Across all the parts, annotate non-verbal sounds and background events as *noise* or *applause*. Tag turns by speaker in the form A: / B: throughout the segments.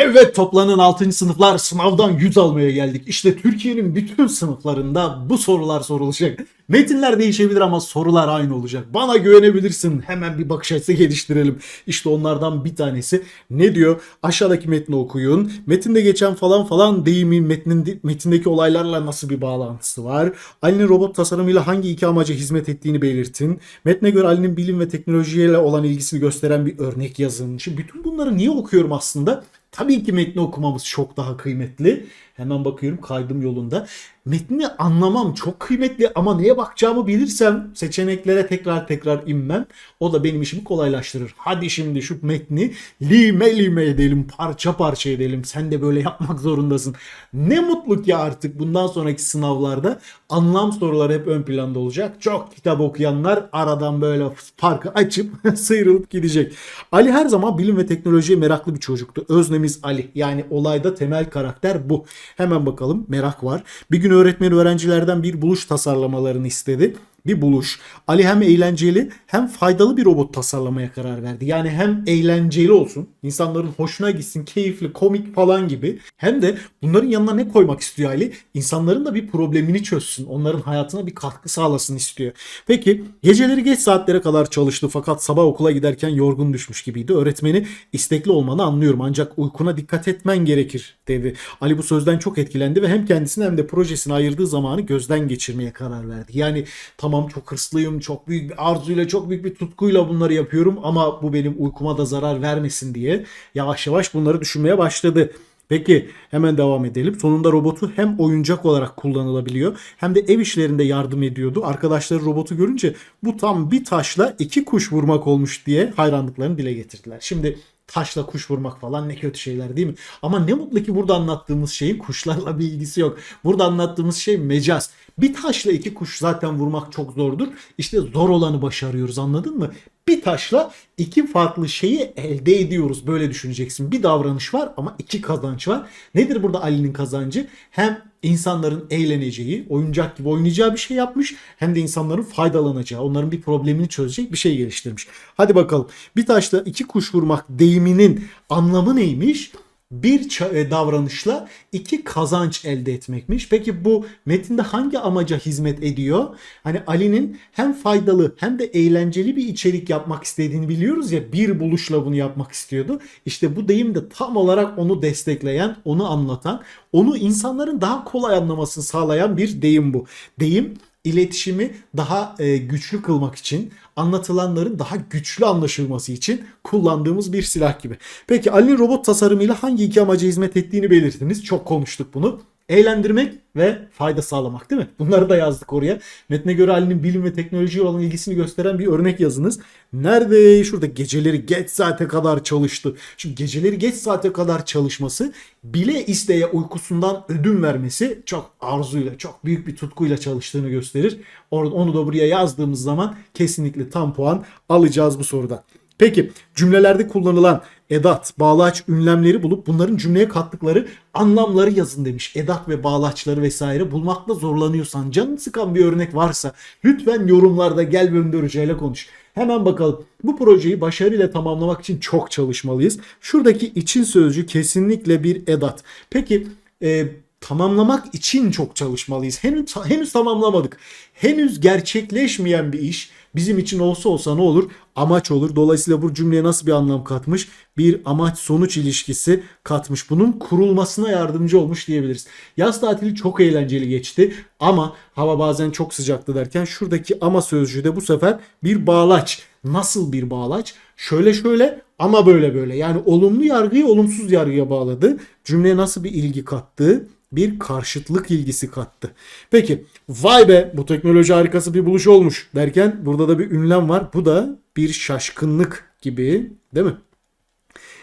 A: Evet toplanan 6. sınıflar sınavdan 100 almaya geldik. İşte Türkiye'nin bütün sınıflarında bu sorular sorulacak. Metinler değişebilir ama sorular aynı olacak. Bana güvenebilirsin. Hemen bir bakış açısı geliştirelim. İşte onlardan bir tanesi. Ne diyor? Aşağıdaki metni okuyun. Metinde geçen falan falan deyimin metnin, metindeki olaylarla nasıl bir bağlantısı var? Ali'nin robot tasarımıyla hangi iki amaca hizmet ettiğini belirtin. Metne göre Ali'nin bilim ve teknolojiyle olan ilgisini gösteren bir örnek yazın. Şimdi bütün bunları niye okuyorum aslında? Tabii ki metni okumamız çok daha kıymetli. Hemen bakıyorum kaydım yolunda. Metni anlamam çok kıymetli ama neye bakacağımı bilirsem seçeneklere tekrar tekrar inmem. O da benim işimi kolaylaştırır. Hadi şimdi şu metni lime lime edelim, parça parça edelim. Sen de böyle yapmak zorundasın. Ne mutlu ki artık bundan sonraki sınavlarda anlam soruları hep ön planda olacak. Çok kitap okuyanlar aradan böyle farkı açıp *laughs* sıyrılıp gidecek. Ali her zaman bilim ve teknolojiye meraklı bir çocuktu. Öznemiz Ali. Yani olayda temel karakter bu. Hemen bakalım merak var. Bir gün öğretmen öğrencilerden bir buluş tasarlamalarını istedi. Bir buluş. Ali hem eğlenceli hem faydalı bir robot tasarlamaya karar verdi. Yani hem eğlenceli olsun, insanların hoşuna gitsin, keyifli, komik falan gibi. Hem de bunların yanına ne koymak istiyor Ali? İnsanların da bir problemini çözsün, onların hayatına bir katkı sağlasın istiyor. Peki geceleri geç saatlere kadar çalıştı fakat sabah okula giderken yorgun düşmüş gibiydi. Öğretmeni istekli olmanı anlıyorum ancak uykuna dikkat etmen gerekir dedi. Ali bu sözden çok etkilendi ve hem kendisine hem de projesine ayırdığı zamanı gözden geçirmeye karar verdi. Yani tamam çok hırslıyım, çok büyük bir arzuyla, çok büyük bir tutkuyla bunları yapıyorum ama bu benim uykuma da zarar vermesin diye yavaş yavaş bunları düşünmeye başladı. Peki hemen devam edelim. Sonunda robotu hem oyuncak olarak kullanılabiliyor hem de ev işlerinde yardım ediyordu. Arkadaşları robotu görünce bu tam bir taşla iki kuş vurmak olmuş diye hayranlıklarını dile getirdiler. Şimdi taşla kuş vurmak falan ne kötü şeyler değil mi? Ama ne mutlu ki burada anlattığımız şeyin kuşlarla bir ilgisi yok. Burada anlattığımız şey mecaz. Bir taşla iki kuş zaten vurmak çok zordur. İşte zor olanı başarıyoruz anladın mı? Bir taşla iki farklı şeyi elde ediyoruz. Böyle düşüneceksin. Bir davranış var ama iki kazanç var. Nedir burada Ali'nin kazancı? Hem insanların eğleneceği, oyuncak gibi oynayacağı bir şey yapmış. Hem de insanların faydalanacağı, onların bir problemini çözecek bir şey geliştirmiş. Hadi bakalım. Bir taşla iki kuş vurmak deyiminin anlamı neymiş? Bir e, davranışla iki kazanç elde etmekmiş. Peki bu metinde hangi amaca hizmet ediyor? Hani Ali'nin hem faydalı hem de eğlenceli bir içerik yapmak istediğini biliyoruz ya bir buluşla bunu yapmak istiyordu. İşte bu deyim de tam olarak onu destekleyen, onu anlatan, onu insanların daha kolay anlamasını sağlayan bir deyim bu. Deyim iletişimi daha e, güçlü kılmak için, anlatılanların daha güçlü anlaşılması için kullandığımız bir silah gibi. Peki Ali'nin robot tasarımıyla hangi iki amaca hizmet ettiğini belirttiniz. Çok konuştuk bunu. Eğlendirmek ve fayda sağlamak değil mi? Bunları da yazdık oraya. Metne göre Ali'nin bilim ve teknolojiye olan ilgisini gösteren bir örnek yazınız. Nerede? Şurada geceleri geç saate kadar çalıştı. Şimdi geceleri geç saate kadar çalışması bile isteye uykusundan ödün vermesi çok arzuyla, çok büyük bir tutkuyla çalıştığını gösterir. Onu da buraya yazdığımız zaman kesinlikle tam puan alacağız bu soruda. Peki cümlelerde kullanılan edat, bağlaç, ünlemleri bulup bunların cümleye kattıkları anlamları yazın demiş. Edat ve bağlaçları vesaire bulmakta zorlanıyorsan, canını sıkan bir örnek varsa lütfen yorumlarda gel Önder ile konuş. Hemen bakalım. Bu projeyi başarıyla tamamlamak için çok çalışmalıyız. Şuradaki için sözcüğü kesinlikle bir edat. Peki e, tamamlamak için çok çalışmalıyız. Henüz henüz tamamlamadık. Henüz gerçekleşmeyen bir iş bizim için olsa olsa ne olur? Amaç olur. Dolayısıyla bu cümleye nasıl bir anlam katmış? Bir amaç sonuç ilişkisi katmış. Bunun kurulmasına yardımcı olmuş diyebiliriz. Yaz tatili çok eğlenceli geçti ama hava bazen çok sıcaktı derken şuradaki ama sözcüğü de bu sefer bir bağlaç. Nasıl bir bağlaç? Şöyle şöyle ama böyle böyle. Yani olumlu yargıyı olumsuz yargıya bağladı. Cümleye nasıl bir ilgi kattı? Bir karşıtlık ilgisi kattı. Peki vay be bu teknoloji harikası bir buluş olmuş derken burada da bir ünlem var. Bu da bir şaşkınlık gibi değil mi?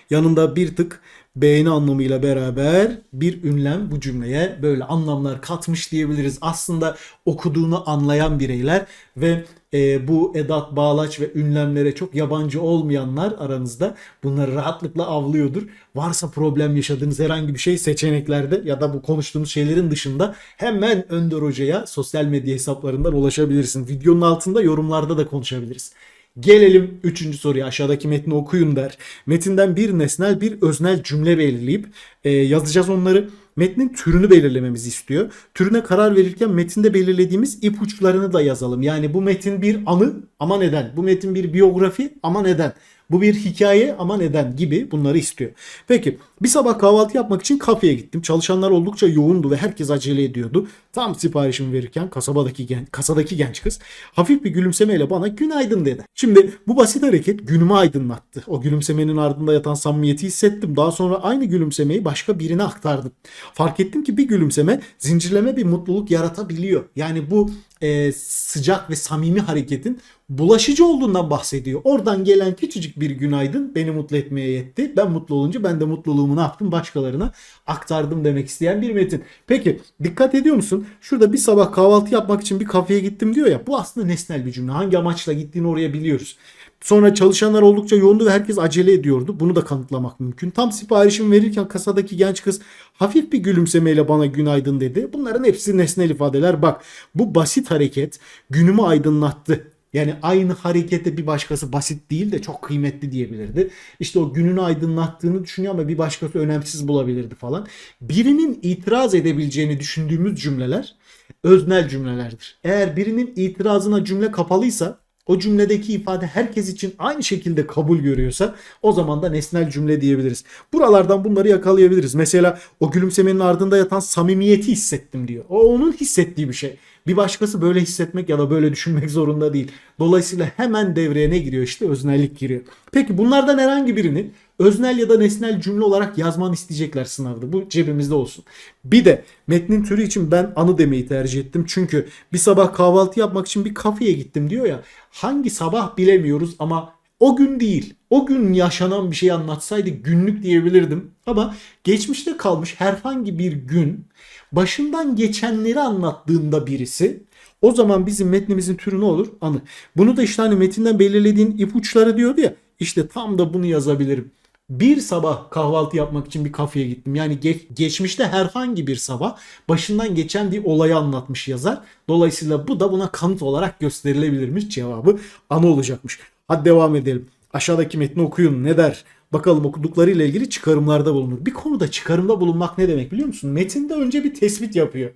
A: Yanında bir tık beğeni anlamıyla beraber bir ünlem bu cümleye böyle anlamlar katmış diyebiliriz. Aslında okuduğunu anlayan bireyler ve e, bu edat, bağlaç ve ünlemlere çok yabancı olmayanlar aranızda bunları rahatlıkla avlıyordur. Varsa problem yaşadığınız herhangi bir şey seçeneklerde ya da bu konuştuğumuz şeylerin dışında hemen Önder Hoca'ya sosyal medya hesaplarından ulaşabilirsin. Videonun altında yorumlarda da konuşabiliriz. Gelelim üçüncü soruya aşağıdaki metni okuyun der. Metinden bir nesnel bir öznel cümle belirleyip e, yazacağız onları. Metnin türünü belirlememizi istiyor. Türüne karar verirken metinde belirlediğimiz ipuçlarını da yazalım. Yani bu metin bir anı ama neden? Bu metin bir biyografi ama neden? Bu bir hikaye ama neden gibi bunları istiyor. Peki bir sabah kahvaltı yapmak için kafeye gittim. Çalışanlar oldukça yoğundu ve herkes acele ediyordu. Tam siparişimi verirken kasabadaki gen, kasadaki genç kız hafif bir gülümsemeyle bana günaydın dedi. Şimdi bu basit hareket günümü aydınlattı. O gülümsemenin ardında yatan samimiyeti hissettim. Daha sonra aynı gülümsemeyi başka birine aktardım. Fark ettim ki bir gülümseme zincirleme bir mutluluk yaratabiliyor. Yani bu e, sıcak ve samimi hareketin bulaşıcı olduğundan bahsediyor. Oradan gelen küçücük bir günaydın beni mutlu etmeye yetti. Ben mutlu olunca ben de mutluluğumu ne yaptım başkalarına aktardım demek isteyen bir metin. Peki dikkat ediyor musun? Şurada bir sabah kahvaltı yapmak için bir kafeye gittim diyor ya. Bu aslında nesnel bir cümle. Hangi amaçla gittiğini oraya biliyoruz. Sonra çalışanlar oldukça yoğundu ve herkes acele ediyordu. Bunu da kanıtlamak mümkün. Tam siparişimi verirken kasadaki genç kız hafif bir gülümsemeyle bana günaydın dedi. Bunların hepsi nesnel ifadeler. Bak bu basit hareket günümü aydınlattı. Yani aynı harekete bir başkası basit değil de çok kıymetli diyebilirdi. İşte o gününü aydınlattığını düşünüyor ama bir başkası önemsiz bulabilirdi falan. Birinin itiraz edebileceğini düşündüğümüz cümleler öznel cümlelerdir. Eğer birinin itirazına cümle kapalıysa o cümledeki ifade herkes için aynı şekilde kabul görüyorsa o zaman da nesnel cümle diyebiliriz. Buralardan bunları yakalayabiliriz. Mesela o gülümsemenin ardında yatan samimiyeti hissettim diyor. O onun hissettiği bir şey. Bir başkası böyle hissetmek ya da böyle düşünmek zorunda değil. Dolayısıyla hemen devreye ne giriyor işte öznellik giriyor. Peki bunlardan herhangi birini öznel ya da nesnel cümle olarak yazman isteyecekler sınavda. Bu cebimizde olsun. Bir de metnin türü için ben anı demeyi tercih ettim. Çünkü bir sabah kahvaltı yapmak için bir kafeye gittim diyor ya. Hangi sabah bilemiyoruz ama o gün değil. O gün yaşanan bir şey anlatsaydı günlük diyebilirdim. Ama geçmişte kalmış herhangi bir gün başından geçenleri anlattığında birisi o zaman bizim metnimizin türü ne olur? Anı. Bunu da işte hani metinden belirlediğin ipuçları diyordu ya. İşte tam da bunu yazabilirim. Bir sabah kahvaltı yapmak için bir kafeye gittim. Yani geç- geçmişte herhangi bir sabah başından geçen bir olayı anlatmış yazar. Dolayısıyla bu da buna kanıt olarak gösterilebilirmiş. Cevabı anı olacakmış. Hadi devam edelim. Aşağıdaki metni okuyun. Ne der? Bakalım okuduklarıyla ilgili çıkarımlarda bulunur. Bir konuda çıkarımda bulunmak ne demek biliyor musun? Metinde önce bir tespit yapıyor.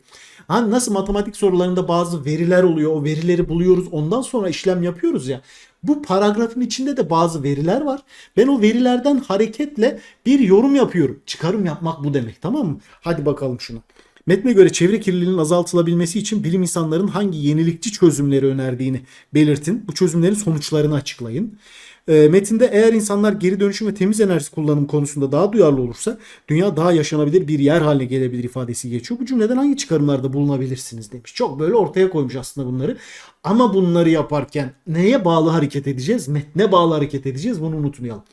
A: Hani nasıl matematik sorularında bazı veriler oluyor. O verileri buluyoruz. Ondan sonra işlem yapıyoruz ya. Bu paragrafın içinde de bazı veriler var. Ben o verilerden hareketle bir yorum yapıyorum. Çıkarım yapmak bu demek tamam mı? Hadi bakalım şuna. Metne göre çevre kirliliğinin azaltılabilmesi için bilim insanların hangi yenilikçi çözümleri önerdiğini belirtin. Bu çözümlerin sonuçlarını açıklayın. E, metinde eğer insanlar geri dönüşüm ve temiz enerji kullanım konusunda daha duyarlı olursa dünya daha yaşanabilir bir yer haline gelebilir ifadesi geçiyor. Bu cümleden hangi çıkarımlarda bulunabilirsiniz demiş. Çok böyle ortaya koymuş aslında bunları. Ama bunları yaparken neye bağlı hareket edeceğiz? Metne bağlı hareket edeceğiz bunu unutmayalım.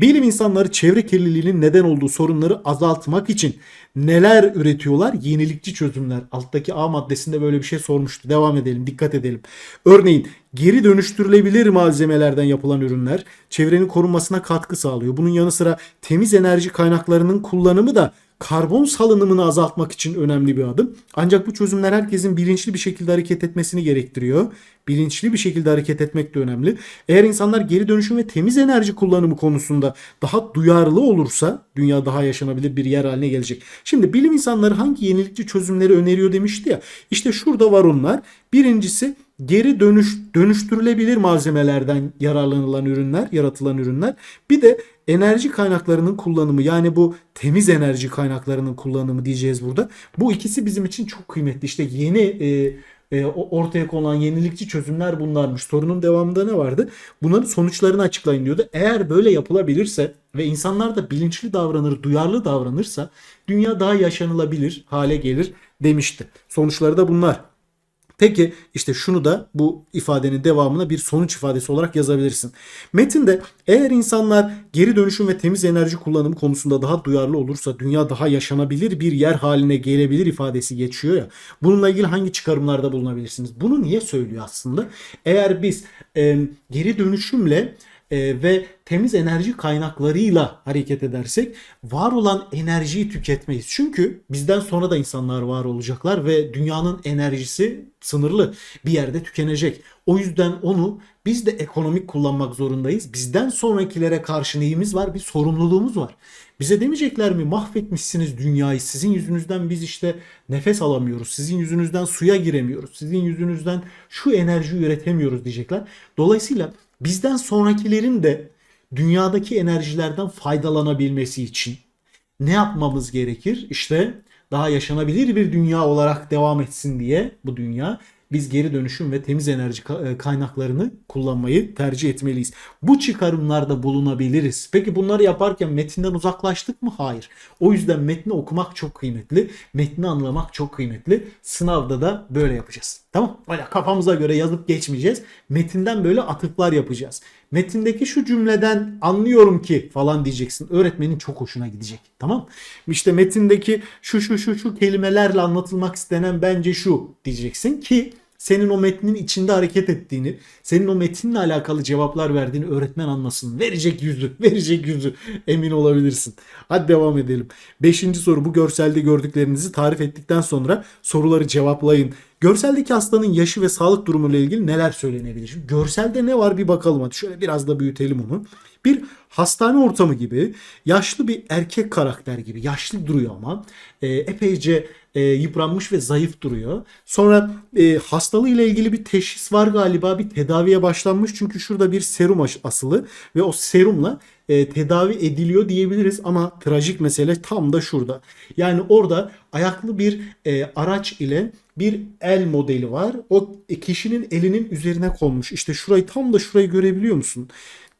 A: Bilim insanları çevre kirliliğinin neden olduğu sorunları azaltmak için neler üretiyorlar? Yenilikçi çözümler. Alttaki A maddesinde böyle bir şey sormuştu. Devam edelim, dikkat edelim. Örneğin geri dönüştürülebilir malzemelerden yapılan ürünler çevrenin korunmasına katkı sağlıyor. Bunun yanı sıra temiz enerji kaynaklarının kullanımı da karbon salınımını azaltmak için önemli bir adım. Ancak bu çözümler herkesin bilinçli bir şekilde hareket etmesini gerektiriyor. Bilinçli bir şekilde hareket etmek de önemli. Eğer insanlar geri dönüşüm ve temiz enerji kullanımı konusunda daha duyarlı olursa dünya daha yaşanabilir bir yer haline gelecek. Şimdi bilim insanları hangi yenilikçi çözümleri öneriyor demişti ya. İşte şurada var onlar. Birincisi geri dönüş dönüştürülebilir malzemelerden yararlanılan ürünler, yaratılan ürünler. Bir de enerji kaynaklarının kullanımı yani bu temiz enerji kaynaklarının kullanımı diyeceğiz burada. Bu ikisi bizim için çok kıymetli. İşte yeni e, e, ortaya konulan yenilikçi çözümler bunlarmış. Sorunun devamında ne vardı? Bunların sonuçlarını açıklayın diyordu. Eğer böyle yapılabilirse ve insanlar da bilinçli davranır, duyarlı davranırsa dünya daha yaşanılabilir hale gelir demişti. Sonuçları da bunlar. Peki işte şunu da bu ifadenin devamına bir sonuç ifadesi olarak yazabilirsin. Metinde eğer insanlar geri dönüşüm ve temiz enerji kullanımı konusunda daha duyarlı olursa dünya daha yaşanabilir bir yer haline gelebilir ifadesi geçiyor ya. Bununla ilgili hangi çıkarımlarda bulunabilirsiniz? Bunu niye söylüyor aslında? Eğer biz e, geri dönüşümle e, ve temiz enerji kaynaklarıyla hareket edersek var olan enerjiyi tüketmeyiz. Çünkü bizden sonra da insanlar var olacaklar ve dünyanın enerjisi sınırlı bir yerde tükenecek. O yüzden onu biz de ekonomik kullanmak zorundayız. Bizden sonrakilere karşı neyimiz var? Bir sorumluluğumuz var. Bize demeyecekler mi mahvetmişsiniz dünyayı sizin yüzünüzden biz işte nefes alamıyoruz. Sizin yüzünüzden suya giremiyoruz. Sizin yüzünüzden şu enerjiyi üretemiyoruz diyecekler. Dolayısıyla bizden sonrakilerin de dünyadaki enerjilerden faydalanabilmesi için ne yapmamız gerekir? İşte daha yaşanabilir bir dünya olarak devam etsin diye bu dünya biz geri dönüşüm ve temiz enerji e, kaynaklarını kullanmayı tercih etmeliyiz. Bu çıkarımlarda bulunabiliriz. Peki bunları yaparken metinden uzaklaştık mı? Hayır. O yüzden metni okumak çok kıymetli. Metni anlamak çok kıymetli. Sınavda da böyle yapacağız. Tamam? Öyle kafamıza göre yazıp geçmeyeceğiz. Metinden böyle atıflar yapacağız. Metindeki şu cümleden anlıyorum ki falan diyeceksin. Öğretmenin çok hoşuna gidecek. Tamam? İşte metindeki şu şu şu şu kelimelerle anlatılmak istenen bence şu diyeceksin ki senin o metnin içinde hareket ettiğini, senin o metinle alakalı cevaplar verdiğini öğretmen anlasın. Verecek yüzü, *laughs* verecek yüzü emin olabilirsin. Hadi devam edelim. Beşinci soru bu görselde gördüklerinizi tarif ettikten sonra soruları cevaplayın. Görseldeki hastanın yaşı ve sağlık durumuyla ilgili neler söylenebilir? Şimdi görselde ne var bir bakalım hadi. Şöyle biraz da büyütelim onu. Bir hastane ortamı gibi yaşlı bir erkek karakter gibi yaşlı duruyor ama e, epeyce e, yıpranmış ve zayıf duruyor. Sonra e, hastalığıyla ilgili bir teşhis var galiba bir tedaviye başlanmış çünkü şurada bir serum asılı ve o serumla e, tedavi ediliyor diyebiliriz ama trajik mesele tam da şurada. Yani orada ayaklı bir e, araç ile bir el modeli var. O kişinin elinin üzerine konmuş. İşte şurayı tam da şurayı görebiliyor musun?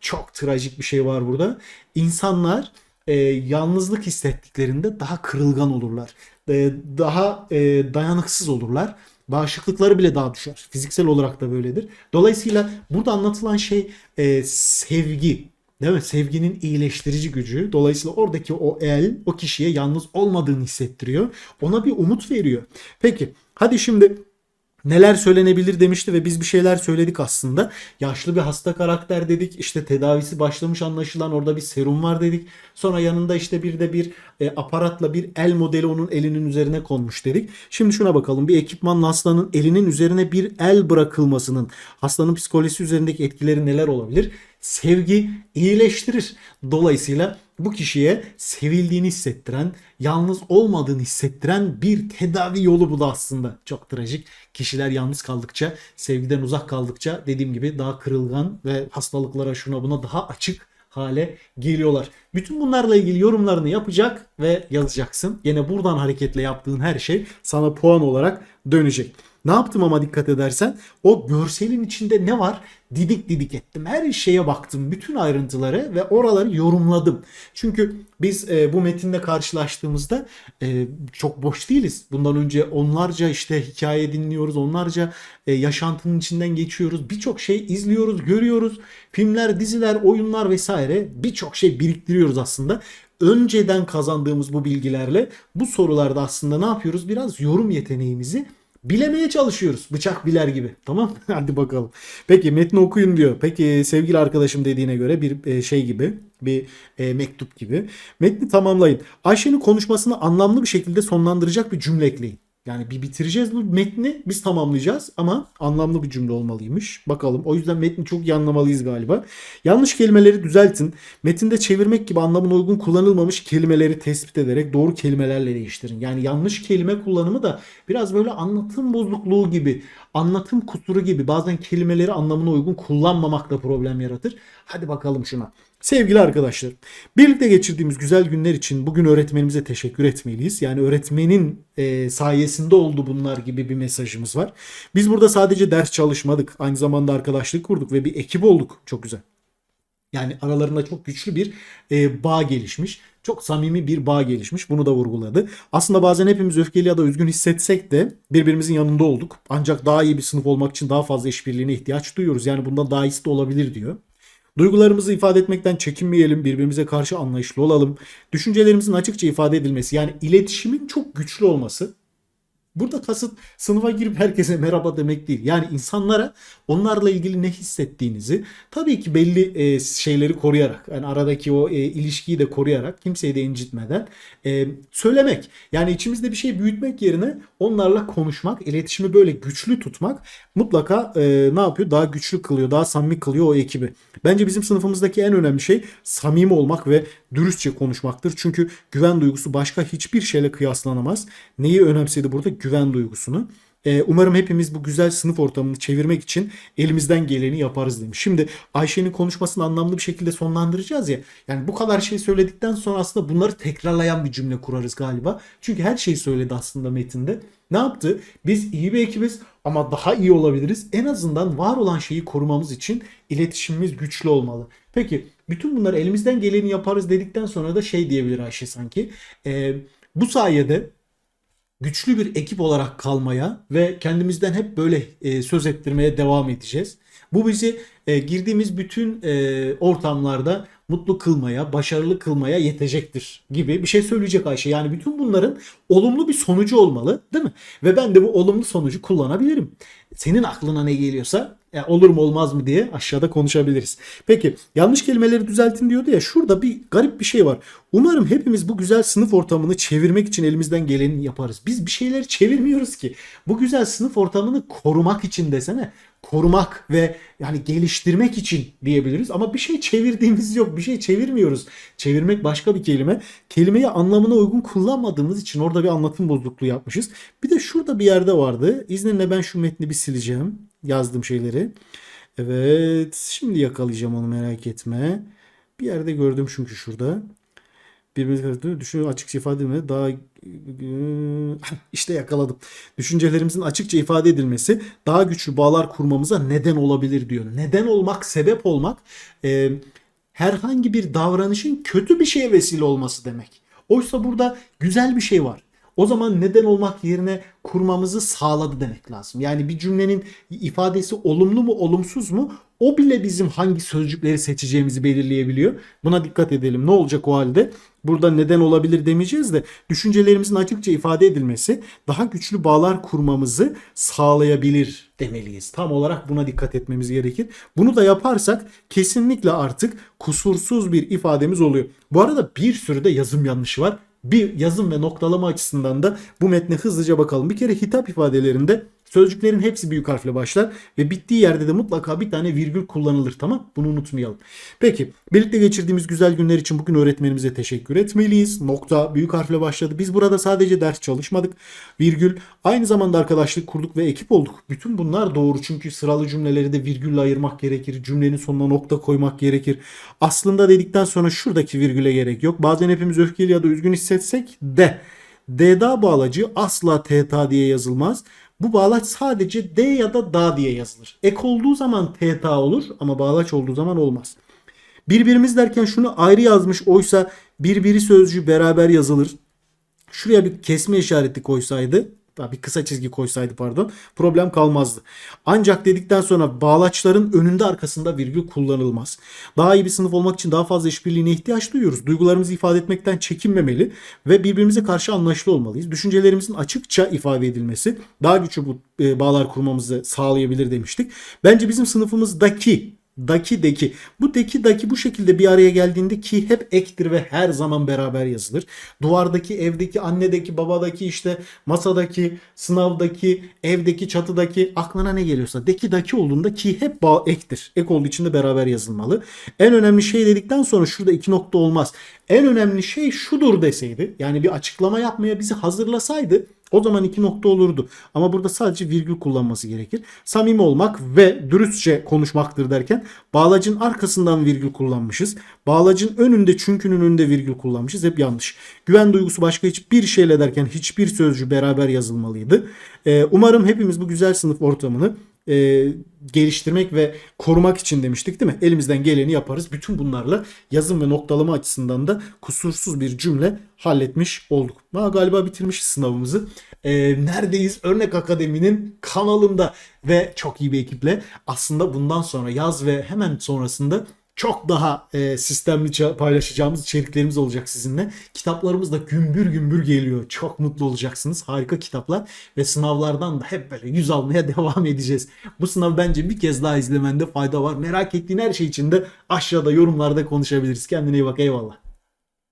A: Çok trajik bir şey var burada. İnsanlar e, yalnızlık hissettiklerinde daha kırılgan olurlar. E, daha e, dayanıksız olurlar. Bağışıklıkları bile daha düşer. Fiziksel olarak da böyledir. Dolayısıyla burada anlatılan şey e, sevgi. Değil mi? Sevginin iyileştirici gücü. Dolayısıyla oradaki o el o kişiye yalnız olmadığını hissettiriyor. Ona bir umut veriyor. Peki hadi şimdi neler söylenebilir demişti ve biz bir şeyler söyledik aslında. Yaşlı bir hasta karakter dedik. İşte tedavisi başlamış anlaşılan orada bir serum var dedik. Sonra yanında işte bir de bir e, aparatla bir el modeli onun elinin üzerine konmuş dedik. Şimdi şuna bakalım. Bir ekipmanla hastanın elinin üzerine bir el bırakılmasının hastanın psikolojisi üzerindeki etkileri neler olabilir? Sevgi iyileştirir. Dolayısıyla bu kişiye sevildiğini hissettiren, yalnız olmadığını hissettiren bir tedavi yolu bu da aslında. Çok trajik. Kişiler yalnız kaldıkça, sevgiden uzak kaldıkça dediğim gibi daha kırılgan ve hastalıklara şuna buna daha açık hale geliyorlar. Bütün bunlarla ilgili yorumlarını yapacak ve yazacaksın. Yine buradan hareketle yaptığın her şey sana puan olarak dönecek. Ne yaptım ama dikkat edersen o görselin içinde ne var didik didik ettim. Her şeye baktım. Bütün ayrıntıları ve oraları yorumladım. Çünkü biz e, bu metinde karşılaştığımızda e, çok boş değiliz. Bundan önce onlarca işte hikaye dinliyoruz. Onlarca e, yaşantının içinden geçiyoruz. Birçok şey izliyoruz, görüyoruz. Filmler, diziler, oyunlar vesaire birçok şey biriktiriyoruz aslında önceden kazandığımız bu bilgilerle bu sorularda aslında ne yapıyoruz? Biraz yorum yeteneğimizi bilemeye çalışıyoruz. Bıçak biler gibi. Tamam? *laughs* Hadi bakalım. Peki metni okuyun diyor. Peki sevgili arkadaşım dediğine göre bir e, şey gibi bir e, mektup gibi. Metni tamamlayın. Ayşe'nin konuşmasını anlamlı bir şekilde sonlandıracak bir cümle ekleyin. Yani bir bitireceğiz bu metni biz tamamlayacağız ama anlamlı bir cümle olmalıymış. Bakalım o yüzden metni çok iyi anlamalıyız galiba. Yanlış kelimeleri düzeltin. Metinde çevirmek gibi anlamına uygun kullanılmamış kelimeleri tespit ederek doğru kelimelerle değiştirin. Yani yanlış kelime kullanımı da biraz böyle anlatım bozukluğu gibi, anlatım kusuru gibi bazen kelimeleri anlamına uygun kullanmamakla problem yaratır. Hadi bakalım şuna. Sevgili arkadaşlar, birlikte geçirdiğimiz güzel günler için bugün öğretmenimize teşekkür etmeliyiz. Yani öğretmenin e, sayesinde oldu bunlar gibi bir mesajımız var. Biz burada sadece ders çalışmadık, aynı zamanda arkadaşlık kurduk ve bir ekip olduk. Çok güzel. Yani aralarında çok güçlü bir e, bağ gelişmiş. Çok samimi bir bağ gelişmiş. Bunu da vurguladı. Aslında bazen hepimiz öfkeli ya da üzgün hissetsek de birbirimizin yanında olduk. Ancak daha iyi bir sınıf olmak için daha fazla işbirliğine ihtiyaç duyuyoruz. Yani bundan daha iyisi de olabilir diyor. Duygularımızı ifade etmekten çekinmeyelim, birbirimize karşı anlayışlı olalım. Düşüncelerimizin açıkça ifade edilmesi yani iletişimin çok güçlü olması Burada kasıt sınıfa girip herkese merhaba demek değil. Yani insanlara onlarla ilgili ne hissettiğinizi tabii ki belli e, şeyleri koruyarak yani aradaki o e, ilişkiyi de koruyarak kimseyi de incitmeden e, söylemek. Yani içimizde bir şey büyütmek yerine onlarla konuşmak, iletişimi böyle güçlü tutmak mutlaka e, ne yapıyor? Daha güçlü kılıyor, daha samimi kılıyor o ekibi. Bence bizim sınıfımızdaki en önemli şey samimi olmak ve dürüstçe konuşmaktır. Çünkü güven duygusu başka hiçbir şeyle kıyaslanamaz. Neyi önemsedi burada? Güven duygusunu. Ee, umarım hepimiz bu güzel sınıf ortamını çevirmek için elimizden geleni yaparız demiş. Şimdi Ayşe'nin konuşmasını anlamlı bir şekilde sonlandıracağız ya. Yani bu kadar şey söyledikten sonra aslında bunları tekrarlayan bir cümle kurarız galiba. Çünkü her şeyi söyledi aslında metinde. Ne yaptı? Biz iyi bir ekibiz ama daha iyi olabiliriz. En azından var olan şeyi korumamız için iletişimimiz güçlü olmalı. Peki bütün bunları elimizden geleni yaparız dedikten sonra da şey diyebilir Ayşe sanki. Ee, bu sayede güçlü bir ekip olarak kalmaya ve kendimizden hep böyle e, söz ettirmeye devam edeceğiz. Bu bizi e, girdiğimiz bütün e, ortamlarda mutlu kılmaya, başarılı kılmaya yetecektir gibi bir şey söyleyecek Ayşe. Yani bütün bunların olumlu bir sonucu olmalı değil mi? Ve ben de bu olumlu sonucu kullanabilirim. Senin aklına ne geliyorsa ya olur mu olmaz mı diye aşağıda konuşabiliriz. Peki yanlış kelimeleri düzeltin diyordu ya şurada bir garip bir şey var. Umarım hepimiz bu güzel sınıf ortamını çevirmek için elimizden geleni yaparız. Biz bir şeyleri çevirmiyoruz ki. Bu güzel sınıf ortamını korumak için desene. Korumak ve yani geliştirmek için diyebiliriz ama bir şey çevirdiğimiz yok. Bir şey çevirmiyoruz. Çevirmek başka bir kelime. Kelimeyi anlamına uygun kullanmadığımız için orada bir anlatım bozukluğu yapmışız. Bir de şurada bir yerde vardı. İzninle ben şu metni bir sileceğim. Yazdığım şeyleri. Evet. Şimdi yakalayacağım onu merak etme. Bir yerde gördüm çünkü şurada. Birbirimizi. Düşünün açıkça ifade edilmesi daha işte yakaladım. Düşüncelerimizin açıkça ifade edilmesi daha güçlü bağlar kurmamıza neden olabilir diyor. Neden olmak, sebep olmak e, herhangi bir davranışın kötü bir şeye vesile olması demek. Oysa burada güzel bir şey var. O zaman neden olmak yerine kurmamızı sağladı demek lazım. Yani bir cümlenin ifadesi olumlu mu olumsuz mu o bile bizim hangi sözcükleri seçeceğimizi belirleyebiliyor. Buna dikkat edelim. Ne olacak o halde? Burada neden olabilir demeyeceğiz de düşüncelerimizin açıkça ifade edilmesi daha güçlü bağlar kurmamızı sağlayabilir demeliyiz. Tam olarak buna dikkat etmemiz gerekir. Bunu da yaparsak kesinlikle artık kusursuz bir ifademiz oluyor. Bu arada bir sürü de yazım yanlışı var bir yazım ve noktalama açısından da bu metne hızlıca bakalım. Bir kere hitap ifadelerinde sözcüklerin hepsi büyük harfle başlar ve bittiği yerde de mutlaka bir tane virgül kullanılır tamam bunu unutmayalım. Peki birlikte geçirdiğimiz güzel günler için bugün öğretmenimize teşekkür etmeliyiz. Nokta büyük harfle başladı. Biz burada sadece ders çalışmadık. Virgül aynı zamanda arkadaşlık kurduk ve ekip olduk. Bütün bunlar doğru çünkü sıralı cümleleri de virgülle ayırmak gerekir. Cümlenin sonuna nokta koymak gerekir. Aslında dedikten sonra şuradaki virgüle gerek yok. Bazen hepimiz öfkeli ya da üzgün hissetsek de D'da bağlacı asla TTA diye yazılmaz. Bu bağlaç sadece D ya da da diye yazılır. Ek olduğu zaman TTA olur ama bağlaç olduğu zaman olmaz. Birbirimiz derken şunu ayrı yazmış oysa birbiri sözcüğü beraber yazılır. Şuraya bir kesme işareti koysaydı bir kısa çizgi koysaydı pardon problem kalmazdı. Ancak dedikten sonra bağlaçların önünde arkasında virgül kullanılmaz. Daha iyi bir sınıf olmak için daha fazla işbirliğine ihtiyaç duyuyoruz. Duygularımızı ifade etmekten çekinmemeli ve birbirimize karşı anlaşılı olmalıyız. Düşüncelerimizin açıkça ifade edilmesi daha güçlü bu e, bağlar kurmamızı sağlayabilir demiştik. Bence bizim sınıfımızdaki daki deki. Bu deki daki bu şekilde bir araya geldiğinde ki hep ektir ve her zaman beraber yazılır. Duvardaki, evdeki, annedeki, babadaki işte masadaki, sınavdaki, evdeki, çatıdaki aklına ne geliyorsa deki daki olduğunda ki hep bağ ektir. Ek olduğu için de beraber yazılmalı. En önemli şey dedikten sonra şurada iki nokta olmaz. En önemli şey şudur deseydi yani bir açıklama yapmaya bizi hazırlasaydı o zaman iki nokta olurdu. Ama burada sadece virgül kullanması gerekir. Samimi olmak ve dürüstçe konuşmaktır derken bağlacın arkasından virgül kullanmışız. Bağlacın önünde çünkünün önünde virgül kullanmışız. Hep yanlış. Güven duygusu başka hiçbir şeyle derken hiçbir sözcü beraber yazılmalıydı. Ee, umarım hepimiz bu güzel sınıf ortamını e, geliştirmek ve korumak için demiştik değil mi? Elimizden geleni yaparız. Bütün bunlarla yazım ve noktalama açısından da kusursuz bir cümle halletmiş olduk. Ha, galiba bitirmişiz sınavımızı. E, neredeyiz? Örnek Akademi'nin kanalında ve çok iyi bir ekiple aslında bundan sonra yaz ve hemen sonrasında çok daha e, sistemli paylaşacağımız içeriklerimiz olacak sizinle. Kitaplarımız da gümbür gümbür geliyor. Çok mutlu olacaksınız. Harika kitaplar ve sınavlardan da hep böyle yüz almaya *laughs* devam edeceğiz. Bu sınavı bence bir kez daha izlemende fayda var. Merak ettiğin her şey için de aşağıda yorumlarda konuşabiliriz. Kendine iyi bak eyvallah.